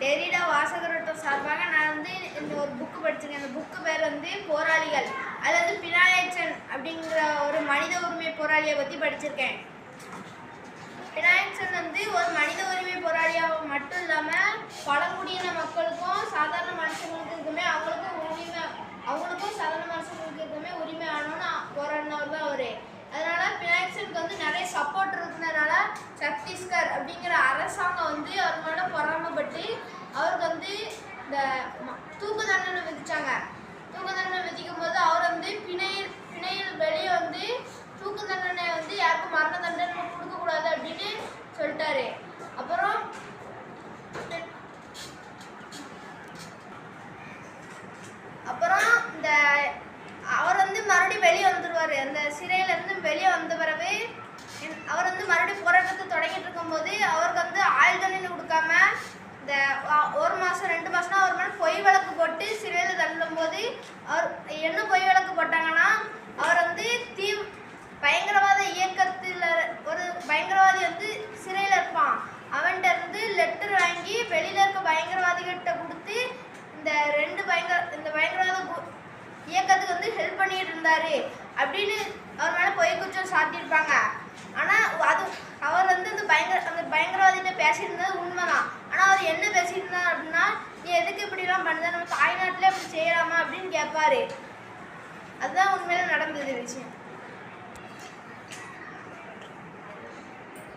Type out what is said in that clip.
Derrida வாசகரோட்டம் சார்பாக நான் வந்து இந்த ஒரு புக்கு படிச்சிருக்கேன். அந்த புக்கு பேர் வந்து போராளிகள். அது வந்து பினாயச்சன் அப்படிங்கிற ஒரு மனித உரிமை போராளியை பற்றி படிச்சிருக்கேன். பினாயச்சன் வந்து ஒரு மனித உரிமை போராளியாக மட்டும் இல்லாமல் பழங்குடியின மக்களுக்கும் சாதாரண மனுஷங்களுக்கு இருக்குமே அவங்களுக்கும் உரிமை அவங்களுக்கும் சாதாரண மனுஷங்களுக்கு இருக்குமே உரிமை ஆகணும்னு போராடினவர் தான் அவர். அதனால் பினாயச்சனுக்கு வந்து நிறைய சப்போர்ட் இருக்கிறதுனால சத்தீஸ்கர் அப்படிங்கிற அரசாங்கம் வந்து அவர் மேலே பொறாமப்பட்டு அவருக்கு வந்து இந்த தூக்கு தண்டனை விதிச்சாங்க. தூக்கு தண்டனை விதிக்கும் போது அவர் வந்து பிணையில் பிணையில் வெளியே வந்து தூக்கு தண்டனை வந்து யாருக்கும் மரண தண்டனை கொடுக்கக்கூடாது அப்படின்னு சொல்லிட்டாரு அப்புறம் அப்புறம் இந்த அவர் வந்து மறுபடியும் வெளியே வந்துடுவார் அந்த சிறையிலேருந்து வெளியே வந்த பிறகு என்- அவர் வந்து மறுபடியும் போராட்டத்தை தொடங்கிட்டு இருக்கும்போது அவருக்கு வந்து ஆயுள் தண்டனை கொடுக்காம இந்த வா- ஒரு மாதம் ஒரு மாதம்னா அவர் மேலே பொய் வழக்கு போட்டு சிறையில் தள்ளும் போது அவர் என்ன பொய் வழக்கு போட்டாங்கன்னா அவர் வந்து தீ பயங்கரவாத இயக்கத்தில் ஒரு பயங்கரவாதி வந்து சிறையில் இருப்பான். அவன்கிட்ட இருந்து லெட்டர் வாங்கி வெளியில் இருக்க பயங்கரவாதிகிட்ட கொடுத்து இந்த ரெண்டு பயங்கர இந்த பயங்கரவாத இயக்கத்துக்கு வந்து ஹெல்ப் பண்ணிட்டு இருந்தாரு அப்படின்னு அவர் மேலே பொய் குற்றம் சாட்டியிருப்பாங்க. ஆனால் அது அவர் வந்து அந்த பயங்கர அந்த பயங்கரவாதிகிட்ட பேசியிருந்தது உண்மைதான். ஆனால் அவர் என்ன பேசியிருந்தார் நீ எதுக்கு இப்படிலாம் பண்ணுத? நம்ம தாய்நாட்டிலே இப்படி செய்யலாமா அப்படின்னு கேட்பாரு அதுதான் உண்மையில நடந்தது விஷயம்.